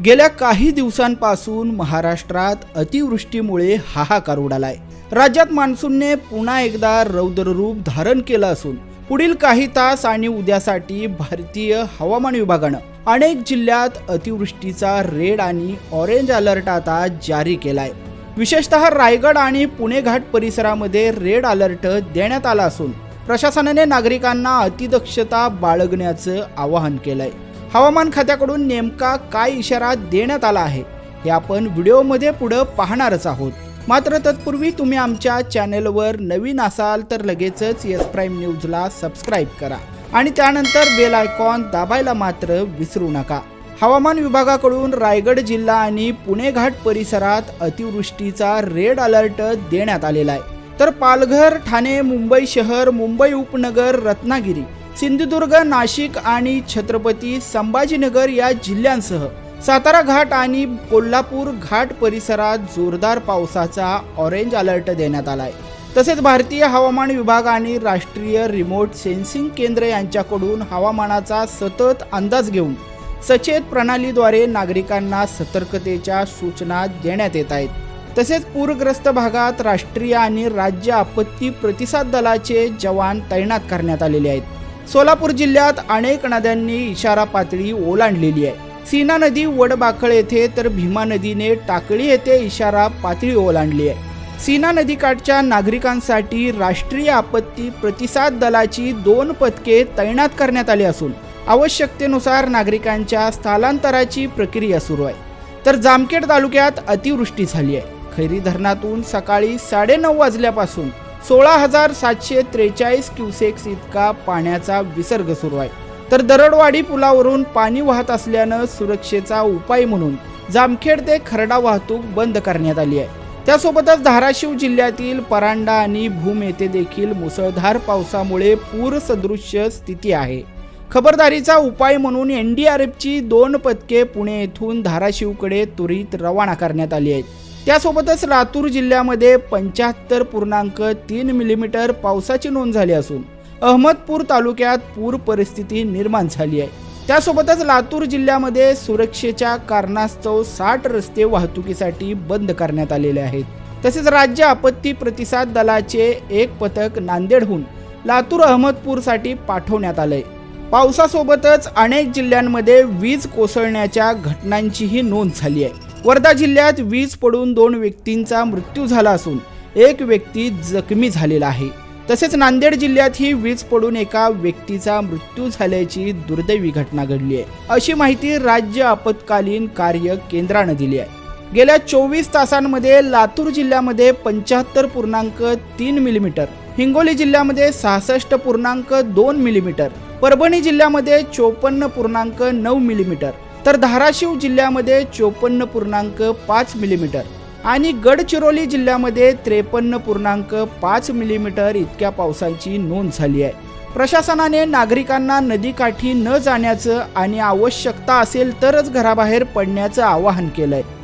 गेल्या काही दिवसांपासून महाराष्ट्रात अतिवृष्टीमुळे हाहाकार उडालाय. राज्यात मान्सूनने पुन्हा एकदा रौद्ररूप धारण केलं असून पुढील काही तास आणि उद्यासाठी भारतीय हवामान विभागानं अनेक जिल्ह्यात अतिवृष्टीचा रेड आणि ऑरेंज अलर्ट आता जारी केलाय. विशेषतः रायगड आणि पुणे घाट परिसरामध्ये रेड अलर्ट देण्यात आला असून प्रशासनाने नागरिकांना अतिदक्षता बाळगण्याचं आवाहन केलंय. हवामान खात्याकडून नेमका काय इशारा देण्यात आला आहे हे आपण व्हिडिओमध्ये पुढं पाहणारच आहोत. मात्र तत्पूर्वी तुम्ही आमच्या चॅनेलवर नवीन असाल तर लगेचच येस प्राईम न्यूजला सबस्क्राईब करा आणि त्यानंतर बेल आयकॉन दाबायला मात्र विसरू नका. हवामान विभागाकडून रायगड जिल्हा आणि पुणे घाट परिसरात अतिवृष्टीचा रेड अलर्ट देण्यात आलेला आहे. तर पालघर ठाणे मुंबई शहर मुंबई उपनगर रत्नागिरी सिंधुदुर्ग नाशिक आणि छत्रपती संभाजीनगर या जिल्ह्यांसह सातारा घाट आणि कोल्हापूर घाट परिसरात जोरदार पावसाचा ऑरेंज अलर्ट देण्यात आलाय. तसेच भारतीय हवामान विभाग आणि राष्ट्रीय रिमोट सेन्सिंग केंद्र यांच्याकडून हवामानाचा सतत अंदाज घेऊन सचेत प्रणालीद्वारे नागरिकांना सतर्कतेच्या सूचना देण्यात येत आहेत. तसेच पूरग्रस्त भागात राष्ट्रीय आणि राज्य आपत्ती प्रतिसाद दलाचे जवान तैनात करण्यात आलेले आहेत. सोलापूर जिल्ह्यात अनेक नद्यांनी इशारा पातळी ओलांडलेली आहे. सीना नदी वडबाखळ येथे तर भीमा नदीने टाकळी येथे इशारा पातळी ओलांडली आहे. सीना नदीकाठच्या नागरिकांसाठी राष्ट्रीय आपत्ती प्रतिसाद दलाची दोन पथके तैनात करण्यात आली असून आवश्यकतेनुसार नागरिकांच्या स्थलांतराची प्रक्रिया सुरू आहे. तर जामखेड तालुक्यात अतिवृष्टी झाली आहे. खैरी धरणातून सकाळी साडेनऊ वाजल्यापासून सोळा हजार सातशे त्रेचाळीस क्युसेक्स इतका पाण्याचा विसर्ग सुरू आहे. तर दरडवाडी पुलावरून पाणी वाहत असल्यानं सुरक्षेचा उपाय म्हणून जामखेड ते खरडा वाहतूक बंद करण्यात आली आहे. त्यासोबतच धाराशिव जिल्ह्यातील परांडा आणि भूम येथे देखील मुसळधार पावसामुळे पूर सदृश्य स्थिती आहे. खबरदारीचा उपाय म्हणून एन डी आर एफची दोन पथके पुणे येथून धाराशिवकडे त्वरित रवाना करण्यात आली आहेत. त्यासोबतच लातूर जिल्ह्यामध्ये पंच्याहत्तर पूर्णांक तीन मिलीमीटर पावसाची नोंद झाली असून अहमदपूर तालुक्यात पूर परिस्थिती निर्माण झाली आहे. त्यासोबतच लातूर जिल्ह्यामध्ये सुरक्षेच्या कारणास्तव साठ रस्ते वाहतुकीसाठी बंद करण्यात आलेले आहेत. तसेच राज्य आपत्ती प्रतिसाद दलाचे एक पथक नांदेडहून लातूर अहमदपूरसाठी पाठवण्यात आलंय. पावसासोबतच अनेक जिल्ह्यांमध्ये वीज कोसळण्याच्या घटनांचीही नोंद झाली आहे. वर्धा जिल्ह्यात वीज पडून दोन व्यक्तींचा मृत्यू झाला असून एक व्यक्ती जखमी झालेला आहे. तसेच नांदेड जिल्ह्यात ही वीज पडून एका व्यक्तीचा मृत्यू झाल्याची दुर्दैवी घटना घडली आहे. अशी माहिती राज्य आपत्कालीन कार्य केंद्रानं दिली आहे. गेल्या चोवीस तासांमध्ये लातूर जिल्ह्यामध्ये पंच्याहत्तर पूर्णांक तीन मिलीमीटर हिंगोली जिल्ह्यामध्ये सहासष्ट पूर्णांक दोन मिलीमीटर परभणी जिल्ह्यामध्ये चोपन्न पूर्णांक नऊ मिलीमीटर तर धाराशिव जिल्ह्यामध्ये चोपन्न पूर्णांक पाच मिलीमीटर आणि गडचिरोली जिल्ह्यामध्ये त्रेपन्न पूर्णांक पाच मिलीमीटर इतक्या पावसाची नोंद झाली आहे. प्रशासनाने नागरिकांना नदीकाठी न जाण्याचं आणि आवश्यकता असेल तरच घराबाहेर पडण्याचं आवाहन केलं आहे